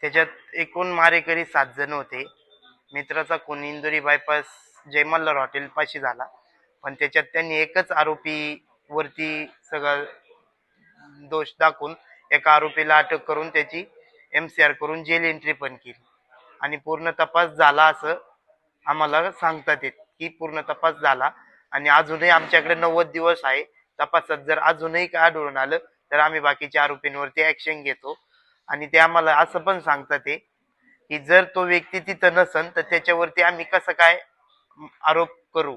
त्याच्यात एकूण मारेकरी सात जण होते. मित्राचा कोणी इंदुरी बायपास हॉटेल पाशी झाला. पण त्याच्यात त्यांनी एकच आरोपी वरती सगळं दोष दाखवून एका आरोपीला अटक करून त्याची एम सी आर करून जेल एंट्री पण केली. आणि पूर्ण तपास झाला असं आम्हाला सांगतात येत की पूर्ण तपास झाला. आणि अजूनही आमच्याकडे नव्वद दिवस आहे. तपासात जर अजूनही काय आढळून आलं तर आम्ही बाकीच्या आरोपींवरती ऍक्शन घेतो. आणि ते आम्हाला असं पण सांगतात ते की जर तो व्यक्ती तिथं नसन तर त्याच्यावरती आम्ही कसं काय आरोप करू?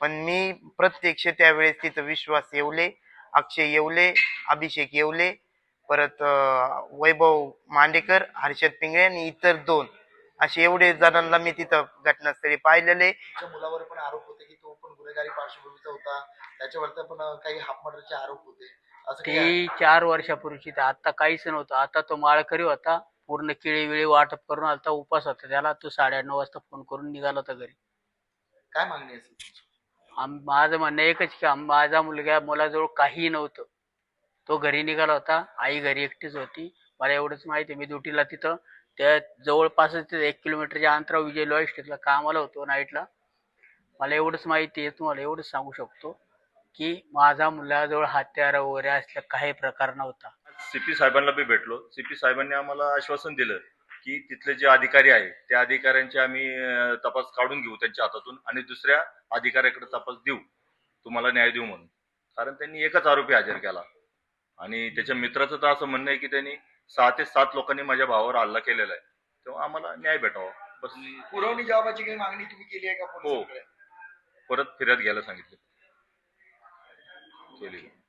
पण मी प्रत्यक्ष त्यावेळेस तिथं विश्वास येवले अक्षय येवले अभिषेक येवले परत वैभव मांडेकर हर्षद पिंगळे आणि इतर दोन. असे एवढे जणांना मी तिथं घटनास्थळी पाहिलेले. मुलावर पण आरोप होते की तो पण गुन्हेगारी पार्श्वभूमीचा होता. त्याच्यावर पण काही हाफ मर्डरचे आरोप होते? ती चार वर्षापूर्वीची तर आता काहीच नव्हतं. आता तो माळकरी होता. पूर्ण केळी वेळी वाटप करून आलता उपास होता त्याला. तो साडेनऊ वाजता फोन करून निघाला होता घरी. काय मागणी असेल? आम माझं म्हणणं एकच की माझा मुलगा मुलाजवळ काहीही नव्हतं. तो घरी निघाला होता. आई घरी एकटीच होती. मला एवढंच माहिती आहे. मी ड्युटीला तिथं त्या जवळपासच तिथं एक किलोमीटरच्या अंतरावर विजय लॉजिस्टिकला कामाला होतो नाईटला. मला एवढंच माहिती आहे. तुम्हाला एवढंच सांगू शकतो की माझा मुलाजवळ हत्यार वगैरे असल्या काही प्रकार नव्हता. सीपी साहेबांना बी भेटलो. सीपी साहेबांनी आम्हाला आश्वासन दिलं. की तिथले जे अधिकारी आहे त्या अधिकाऱ्यांचे आम्ही तपास काढून घेऊ त्यांच्या हातातून आणि दुसऱ्या अधिकाऱ्याकडे तपास देऊ. तुम्हाला न्याय देऊ म्हणून. कारण त्यांनी एकच आरोपी हजर केला. आणि त्याच्या मित्राचं तर असं म्हणणं आहे की त्यांनी सहा ते सात लोकांनी माझ्या भावावर हल्ला केलेला आहे. तेव्हा आम्हाला न्याय भेटावा. बस. पुरवणी जबाबाची काही मागणी तुम्ही केली आहे का हो. परत फिर्याद घ्यायला सांगितलं. केली.